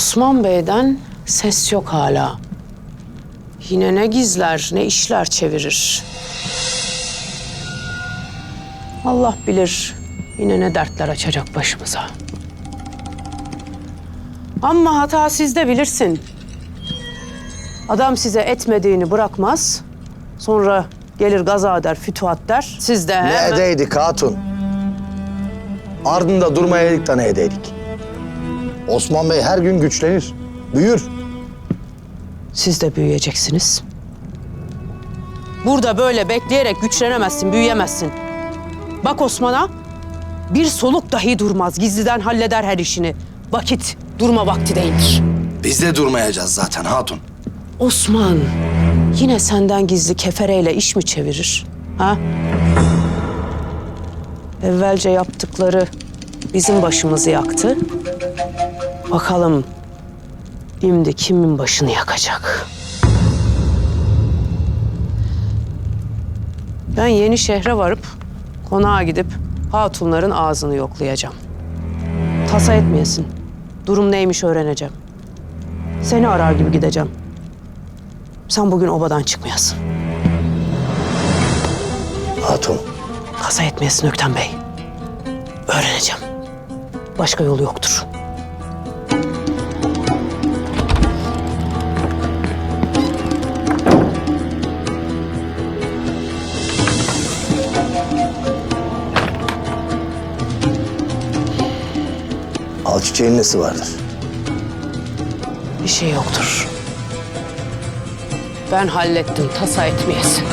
Osman Bey'den ses yok hala. Yine ne gizler, ne işler çevirir. Allah bilir yine ne dertler açacak başımıza. Ama hata sizde bilirsin. Adam size etmediğini bırakmaz. Sonra gelir gaza der, fütuhat der. Siz de Ne hemen- edeydik hatun? Ardında durmayaydık da ne edeydik? Osman Bey her gün güçlenir, büyür. Siz de büyüyeceksiniz. Burada böyle bekleyerek güçlenemezsin, büyüyemezsin. Bak Osman'a, bir soluk dahi durmaz. Gizliden halleder her işini. Vakit, durma vakti değildir. Biz de durmayacağız zaten hatun. Osman, yine senden gizli kefereyle iş mi çevirir? Ha? Evvelce yaptıkları bizim başımızı yaktı. Bakalım şimdi kimin başını yakacak? Ben yeni şehre varıp konağa gidip hatunların ağzını yoklayacağım. Tasa etmeyesin. Durum neymiş öğreneceğim. Seni arar gibi gideceğim. Sen bugün obadan çıkmayasın. Hatun, Kasa etmeyesin Ökten Bey. Öğreneceğim. Başka yolu yoktur. Al çiçeğin nesi vardır? Bir şey yoktur. Ben hallettim. Tasa etmeyesin.